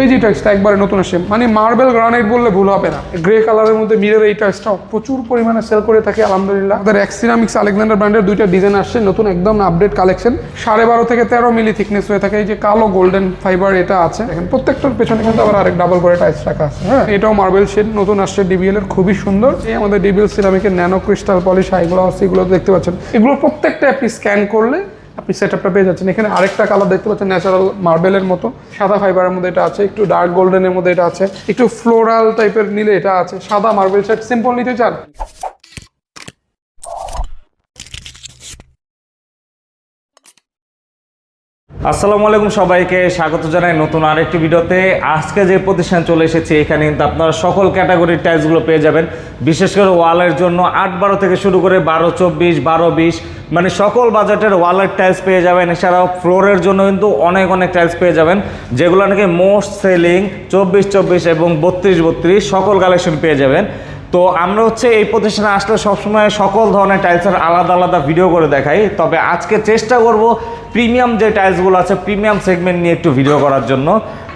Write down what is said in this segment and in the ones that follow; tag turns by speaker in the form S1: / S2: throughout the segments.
S1: এই যে টাইসটা একবারে নতুন আসছে মানে মার্বেল গ্রানাইট বললে ভুল হবে না। গ্রে কালারের মধ্যে মিরের এই টাইসটা প্রচুর পরিমাণে সেল করে থাকি, আলহামদুলিল্লাহ। আমাদের এক্সিনামিক্স আলেকজান্ডার ব্র্যান্ডের দুইটা ডিজাইন আসছে, নতুন একদম আপডেট কালেকশন সাড়ে বারো থেকে তেরো মিলি থিকনেস হয়ে থাকে। এই যে কালো গোল্ডেন ফাইবার এটা আছে। দেখেন, প্রত্যেকটার পেছনে কিন্তু আবার আরেক ডাবল করে টাইস রাখা আছে হ্যাঁ? এটাও মার্বেল শেড নতুন আসছে ডিবিএল এর, খুবই সুন্দর। এই আমাদের ডিবিএল সিরামিকের ন্যানো ক্রিস্টাল পলিশ হাইগুলো আছে এগুলো দেখতে পাচ্ছেন। এগুলো প্রত্যেকটা আপনি স্ক্যান করলে আপনি সেট আপটা পেয়ে যাচ্ছেন। এখানে আরেকটা কালার দেখতে পাচ্ছেন ন্যাচারাল মার্বেলের মতো। সাদা ফাইবারের মধ্যে এটা আছে, একটু ডার্ক গোল্ডেনের মধ্যে এটা আছে। একটু ফ্লোরাল টাইপের নিলে এটা আছে, সাদা মার্বেল সেট সিম্পল নিতে চান?
S2: আসসালামু আলাইকুম সবাইকে, স্বাগত জানাই নতুন আরেকটি ভিডিওতে। আজকে যে প্রতিষ্ঠান চলে এসেছে, এখানে কিন্তু আপনারা সকল ক্যাটাগরির টাইলসগুলো পেয়ে যাবেন। বিশেষ করে ওয়ালের জন্য আট বারো থেকে শুরু করে বারো, চব্বিশ, বারো, বিশ মানে সকল বাজেটের ওয়ালের টাইলস পেয়ে যাবেন। এছাড়াও ফ্লোরের জন্য কিন্তু অনেক অনেক টাইলস পেয়ে যাবেন। যেগুলো নাকি মোস্ট সেলিং চব্বিশ চব্বিশ এবং বত্রিশ বত্রিশ সকল কালেকশন পেয়ে যাবেন। তো আমরা হচ্ছে এই প্রতিষ্ঠানে আসলে সবসময় সকল ধরনের টাইলসের আলাদা আলাদা ভিডিও করে দেখাই। তবে আজকে চেষ্টা করব প্রিমিয়াম যে টাইলসগুলো আছে প্রিমিয়াম সেগমেন্ট নিয়ে একটু ভিডিও করার জন্য।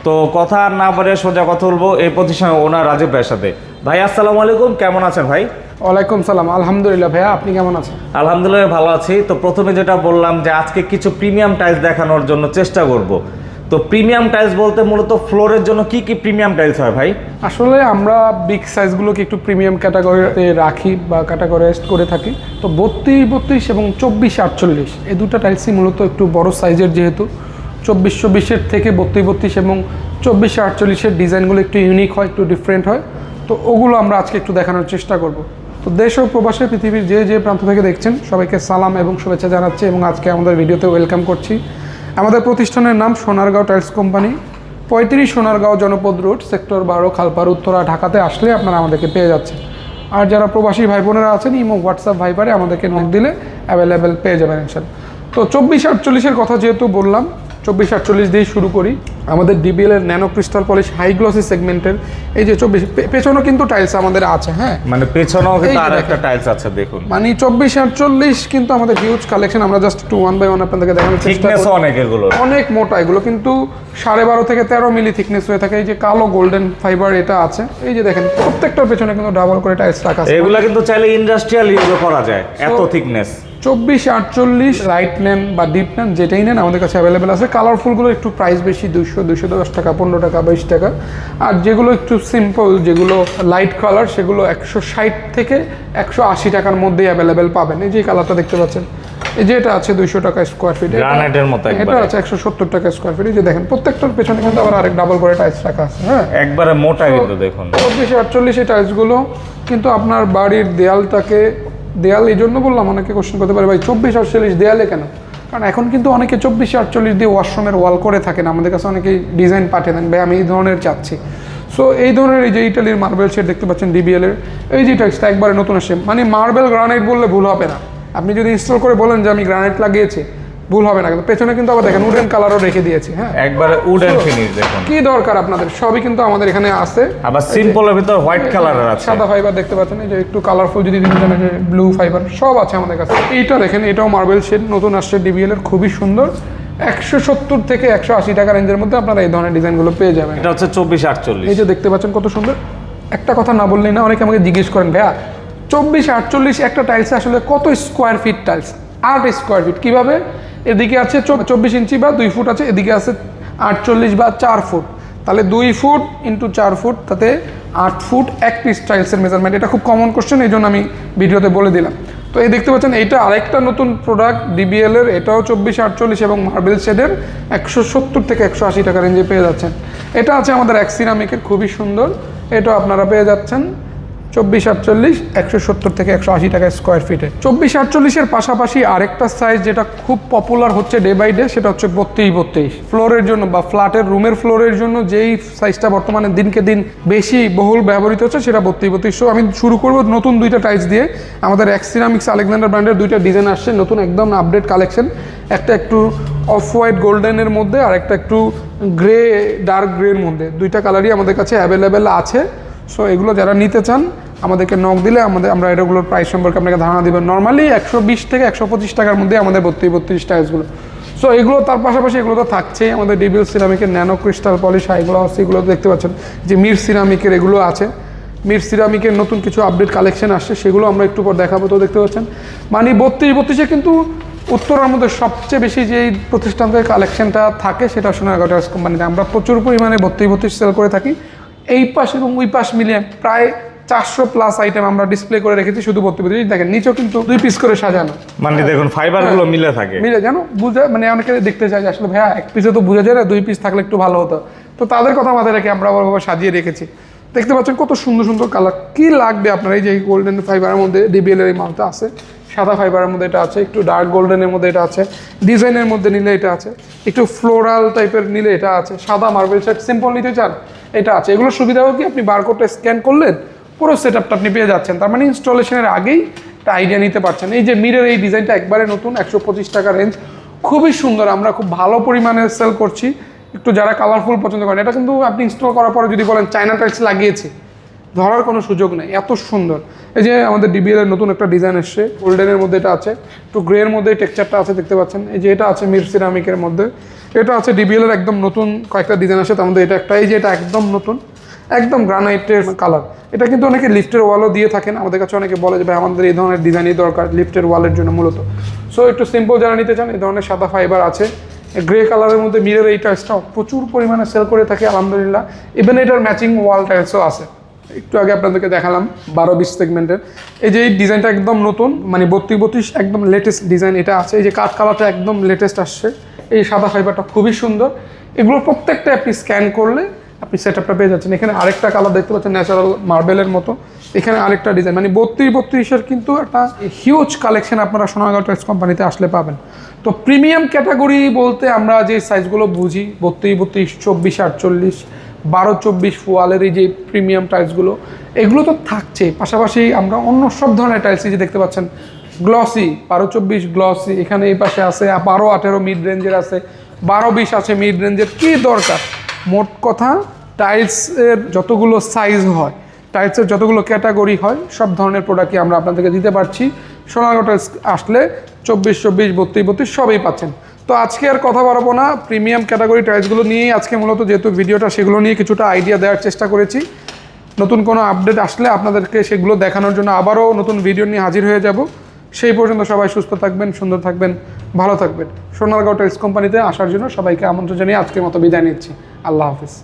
S2: তো কথা আর না বলে সোজা কথা বলব এই প্রতিষ্ঠানের ওনার রাজীব ভাইয়ের সাথে। ভাই আসসালামু আলাইকুম কেমন আছেন ভাই?
S1: ওয়ালাইকুম সালাম আলহামদুলিল্লাহ ভাইয়া আপনি কেমন আছেন?
S2: আলহামদুলিল্লাহ ভালো আছি। তো প্রথমে যেটা বললাম যে আজকে কিছু প্রিমিয়াম টাইলস দেখানোর জন্য চেষ্টা করব। তো প্রিমিয়াম টাইলস বলতে মূলত ফ্লোরের জন্য কি কি প্রিমিয়াম টাইলস হয় ভাই?
S1: আসলে আমরা বিগ সাইজগুলোকে একটু প্রিমিয়াম ক্যাটাগরিতে রাখি বা ক্যাটাগরাইজড করে থাকি। তো বত্রিশ বত্রিশ এবং চব্বিশ, আটচল্লিশ, এই দুটো টাইলসই মূলত একটু বড় সাইজের যেহেতু। চব্বিশ, চব্বিশের থেকে বত্রিশ বত্রিশ এবং চব্বিশ, আটচল্লিশের ডিজাইনগুলো একটু ইউনিক হয়, একটু ডিফারেন্ট হয়। তো ওগুলো আমরা আজকে একটু দেখানোর চেষ্টা করব। তো দেশ ও প্রবাসে পৃথিবীর যে যে প্রান্ত থেকে দেখছেন, সবাইকে সালাম এবং শুভেচ্ছা জানাচ্ছি এবং আজকে আমাদের ভিডিওতে ওয়েলকাম করছি। আমাদের প্রতিষ্ঠানের নাম সোনারগাঁও টাইলস কোম্পানি পঁয়ত্রিশ সোনারগাঁও জনপদ রোড, সেক্টর বারো খালপার উত্তরা, ঢাকাতে আসলে আপনারা আমাদেরকে পেয়ে যাচ্ছেন। আর যারা প্রবাসী ভাই বোনেরা আছেন, ইমো, হোয়াটসঅ্যাপ, ভাইবারে আমাদেরকে নোট দিলে অ্যাভেলেবেল পেয়ে যাবেন ইনশাল তো চব্বিশ আটচল্লিশের কথা যেহেতু বললাম, চব্বিশ আটচল্লিশ দিয়েই শুরু করি। আমাদের ডিবিএল এর nano crystal polish high glossy সেগমেন্টের এই যে চব্বিশ পেছনেও কিন্তু টাইলস আমাদের আছে হ্যাঁ?
S2: মানে পেছনেও কিন্তু আর একটা টাইলস আছে দেখুন।
S1: মানে চব্বিশ আটচল্লিশ কিন্তু আমাদের হিউজ কালেকশন আমরা just to one by one আপনাদেরকে দেখানোর চেষ্টা
S2: অনেক এগুলো।
S1: অনেক মোটা এগুলো কিন্তু সাড়ে বারো থেকে তেরো মিলি থিকনেস হয়ে থাকে। এই যে কালো গোল্ডেন ফাইবার এটা আছে। এই যে দেখেন প্রত্যেকটার পেছনে কিন্তু ডাবল করে টাইলস রাখা আছে।
S2: এগুলা কিন্তু চাইলে ইন্ডাস্ট্রিয়াল ইউজও করা যায় এত থিকনেস
S1: চব্বিশ আটচল্লিশ লাইট নেন বা ডিপ নেন যেটাই নেন আমাদের কাছে অ্যাভেলেবেল আছে। কালারফুলগুলো একটু প্রাইস বেশি দুশো দুশো দশ টাকা পনেরো টাকা বাইশ টাকা। আর যেগুলো একটু সিম্পল যেগুলো লাইট কালার সেগুলো একশো ষাট থেকে একশো আশি টাকার মধ্যেই অ্যাভেলেবেল পাবেন। এই যে কালারটা দেখতে পাচ্ছেন। এই যে এটা আছে দুইশো টাকা স্কোয়ার ফিট
S2: গ্রানাইটের মতো
S1: এটা আছে একশো সত্তর টাকা স্কোয়ার ফিট এই যে দেখেন প্রত্যেকটার পেছনে কিন্তু আবার আরেক ডাবল করে টাইলস রাখা আছে হ্যাঁ?
S2: একবারে মোটা কিন্তু দেখুন।
S1: চব্বিশ আটচল্লিশ এই টাইলসগুলো কিন্তু আপনার বাড়ির দেয়ালটাকে দেয়াল এই জন্য বললাম, অনেকে কোশ্চেন করতে পারে, ভাই, চব্বিশ আটচল্লিশ দেয়ালে কেন? কারণ এখন কিন্তু অনেকে চব্বিশ আটচল্লিশ দিয়ে ওয়াশরুমের ওয়াল করে থাকেন, আমাদের কাছে অনেকেই ডিজাইন পাঠিয়ে দেন, ভাই, আমি এই ধরনের চাচ্ছি। সো এই ধরনের এই যে ইটালির মার্বেল শেড দেখতে পাচ্ছেন ডিবিএলের এই যে টাইলসটা একবারে নতুন আসে মানে মার্বেল গ্রানাইট বললে ভুল হবে না। আপনি যদি ইনস্টল করে বলেন যে আমি গ্রানাইট লাগিয়েছি ভুল হবে না কিন্তু পেছনে কিন্তু আবার দেখেন উডেন কালারও রেখে দিয়েছি হ্যাঁ।
S2: একবারে উড এন্ড ফিনিশ দেখুন।
S1: কি দরকার আপনাদের? সবই কিন্তু আমাদের এখানে আছে।
S2: আবার সিম্পলের ভিতর হোয়াইট কালারের আছে।
S1: সাদা ফাইবার দেখতে পাচ্ছেন এই যে একটু কালারফুল যদি দিতে চান ব্লু ফাইবার সব আছে আমাদের কাছে। এইটা দেখেন এটাও মার্বেল শেড নতুন আসছে ডিবিএল এর খুবই সুন্দর। একশো সত্তর থেকে একশো আশি টাকা রেঞ্জের মধ্যে আপনারা এই ধরনের ডিজাইনগুলো পেয়ে যাবেন।
S2: এটা হচ্ছে চব্বিশ আটচল্লিশ।
S1: এই যে দেখতে পাচ্ছেন কত সুন্দর। একটা কথা না বললেই না অনেকে আমাকে জিজ্ঞেস করেন ভাইয়া চব্বিশ আটচল্লিশ একটা টাইলসে আসলে কত স্কোয়ার ফিট টাইলস আট স্কোয়ার ফিট কীভাবে? এদিকে আছে চব্বিশ ইঞ্চি বা দুই ফুট আছে, এদিকে আছে আটচল্লিশ বা চার ফুট। তাহলে দুই ফুট ইন্টু চার ফুট, তাতে আট ফুট এক পিস টাইলসের মেজারমেন্ট এটা খুব কমন কোশ্চেন এই জন্য আমি ভিডিওতে বলে দিলাম। তো এই দেখতে পাচ্ছেন, এইটা আরেকটা নতুন প্রোডাক্ট ডিবিএল এর, এটাও চব্বিশ, আটচল্লিশ এবং মার্বেল শেডের একশো সত্তর থেকে একশো আশি টাকা রেঞ্জে পেয়ে যাচ্ছেন। এটা আছে আমাদের অ্যাক্সিরামিকের খুবই সুন্দর। এটাও আপনারা পেয়ে যাচ্ছেন। চব্বিশ আটচল্লিশ, একশো সত্তর থেকে একশো আশি টাকা স্কোয়ার ফিটে চব্বিশ আটচল্লিশের পাশাপাশি আরেকটা সাইজ যেটা খুব পপুলার হচ্ছে ডে বাই ডে সেটা হচ্ছে বত্রিশ বত্রিশ। ফ্লোরের জন্য বা ফ্ল্যাটের রুমের ফ্লোরের জন্য যেই সাইজটা বর্তমানে দিনকে দিন বেশি বহুল ব্যবহৃত হচ্ছে, সেটা বত্রিশ বত্রিশ। আমি শুরু করব নতুন দুইটা টাইলস দিয়ে। আমাদের এক্সিরামিক্স আলেকজান্ডার ব্র্যান্ডের দুইটা ডিজাইন আসছে, নতুন একদম আপডেট কালেকশন একটা একটু অফ হোয়াইট গোল্ডেনের মধ্যে, আর একটা একটু গ্রে ডার্ক গ্রের মধ্যে। দুইটা কালারই আমাদের কাছে অ্যাভেলেবেল আছে। সো এগুলো যারা নিতে চান, আমাদেরকে নক দিলে আমাদের, আমরা এটাগুলোর প্রাইস সম্পর্কে আপনাকে ধারণা দেবেন নর্মালি একশো বিশ থেকে একশো পঁচিশ টাকার মধ্যে আমাদের বত্রিশ বত্রিশ টাইলসগুলো সো এগুলো তার পাশাপাশি এগুলো তো থাকছেই। আমাদের ডিবিএল সিরামিকের ন্যানো ক্রিস্টাল পলিশ এগুলো আছে, এগুলো দেখতে পাচ্ছেন। যে মির সিরামিকের এগুলো আছে। মির সিরামিকের নতুন কিছু আপডেট কালেকশন আসছে, সেগুলো আমরা একটু পর দেখাবো তো দেখতে পাচ্ছেন। মানে বত্রিশ, বত্রিশে কিন্তু উত্তরার মধ্যে সবচেয়ে বেশি যে প্রতিষ্ঠান থেকে কালেকশনটা থাকে, সেটা সোনারগাঁও কোম্পানিতে আমরা প্রচুর পরিমাণে বত্রিশ বত্রিশ সেল করে থাকি। এই পাশ এবং ওই পাশ মিলিয়ে প্রায় চারশো প্লাস আইটেম আমরা ডিসপ্লে করে রেখেছি শুধু বত্রিশ দেখেন নিচেও কিন্তু দুই পিস করে সাজানো।
S2: মানে দেখুন ফাইবারগুলো মিলে থাকে।
S1: মিলে জানো বুঝে মানে অনেকে দেখতে চাই যে আসলে ভাইয়া এক পিসে তো বোঝা যায় না দুই পিস থাকলে একটু ভালো হতো। তো তাদের কথা মাথায় রেখে আমরা ওভাবে সাজিয়ে রেখেছি। দেখতে পাচ্ছেন কত সুন্দর সুন্দর কালার কি লাগবে আপনার? এই যে গোল্ডেন ফাইবারের মধ্যে ডিবিএল এর মালটা আছে। সাদা ফাইবারের মধ্যে এটা আছে একটু ডার্ক গোল্ডেনের মধ্যে এটা আছে। ডিজাইনের মধ্যে নিলে এটা আছে। একটু ফ্লোরাল টাইপের নিলে এটা আছে। সাদা মার্বেল সেট সিম্পল নিতে চান? এটা আছে। এগুলোর সুবিধা হলো কি? আপনি বারকোডটা স্ক্যান করলেন পুরো সেট আপটা আপনি পেয়ে যাচ্ছেন। তার মানে ইনস্টলেশনের আগেই একটা আইডিয়া নিতে পারছেন। এই যে মিরের এই ডিজাইনটা একবারে নতুন, একশো পঁচিশ টাকা রেঞ্জ খুবই সুন্দর। আমরা খুব ভালো পরিমাণে সেল করছি। একটু যারা কালারফুল পছন্দ করেন, এটা কিন্তু আপনি ইনস্টল করার পরে যদি বলেন, চায়না টাইলস লাগিয়েছি। ধরার কোনো সুযোগ নেই। এত সুন্দর। এই যে আমাদের ডিবিএল এর নতুন একটা ডিজাইন এসছে। গোল্ডেনের মধ্যে এটা আছে। একটু গ্রের মধ্যে টেক্সচারটা আছে, দেখতে পাচ্ছেন। এই যে এটা আছে মির সিরামিকের মধ্যে। এটা আছে ডিবিএল এর একদম নতুন কয়েকটা ডিজাইন আছে তার মধ্যে এটা একটা, এই যে এটা একদম নতুন, একদম গ্রানাইটের কালার এটা কিন্তু অনেকে লিফটের ওয়ালও দিয়ে থাকেন, আমাদের কাছে অনেকে বলে যে, ভাই, আমাদের এই ধরনের ডিজাইনই দরকার লিফটের ওয়ালের জন্য মূলত। সো একটু সিম্পল যারা নিতে চান, এই ধরনের সাদা ফাইবার আছে। গ্রে কালারের মধ্যে মিরের এই টাইলসটাও প্রচুর পরিমাণে সেল করে থাকে, আলহামদুলিল্লাহ। ইভেন এটার ম্যাচিং ওয়াল টাইলসও আছে। একটু আগে আপনাদেরকে দেখালাম বারো বিশ সেগমেন্টের এই যে এই ডিজাইনটা একদম নতুন মানে বত্রিশ বত্রিশ একদম লেটেস্ট ডিজাইন এটা আছে। এই যে কাঠ কালারটা একদম লেটেস্ট আসছে। এই সাদা ফাইবারটা খুবই সুন্দর। এগুলো প্রত্যেকটা আপনি স্ক্যান করলে আপনি সেট আপটা পেয়ে যাচ্ছেন। এখানে আরেকটা কালার দেখতে পাচ্ছেন ন্যাচারাল মার্বেলের মতো। এখানে আরেকটা ডিজাইন মানে বত্রিশ বত্রিশের কিন্তু একটা হিউজ কালেকশন আপনারা সোনাগাঁও টাইলস কোম্পানিতে আসলে পাবেন। তো প্রিমিয়াম ক্যাটাগরি বলতে আমরা যে সাইজগুলো বুঝি, বত্রিশ বত্রিশ, চব্বিশ আটচল্লিশ, বারো চব্বিশ ফুয়ালের এই যে প্রিমিয়াম টাইলসগুলো এগুলো তো থাকছে পাশাপাশি আমরা অন্য সব ধরনের টাইলস যে দেখতে পাচ্ছেন গ্লসি, বারো চব্বিশ গ্লসি, এখানে এই পাশে আছে বারো আঠেরো মিড রেঞ্জের আছে, বারো বিশ আছে মিড রেঞ্জের কী দরকার? মোট কথা টাইলসের যতগুলো সাইজ হয় টাইলসের যতগুলো ক্যাটাগরি হয়, সব ধরনের প্রোডাক্টই আমরা আপনাদেরকে দিতে পারছি। সোনারগাঁও টাইলস আসলে চব্বিশ চব্বিশ, বত্রিশ বত্রিশ সবই পাচ্ছেন। তো আজকে আর কথা বাড়াবো না প্রিমিয়াম ক্যাটাগরি টাইলসগুলো নিয়েই আজকে মূলত যেহেতু ভিডিওটা, সেগুলো নিয়ে কিছুটা আইডিয়া দেওয়ার চেষ্টা করেছি। নতুন কোনো আপডেট আসলে আপনাদেরকে সেগুলো দেখানোর জন্য আবারও নতুন ভিডিও নিয়ে হাজির হয়ে যাব। সেই পর্যন্ত সবাই সুস্থ থাকবেন, সুন্দর থাকবেন, ভালো থাকবেন। সোনারগাঁও টেক্স কোম্পানিতে আসার জন্য সবাইকে আমন্ত্রণ জানিয়ে আজকের মতো বিদায় নিচ্ছি। আল্লাহ হাফিজ।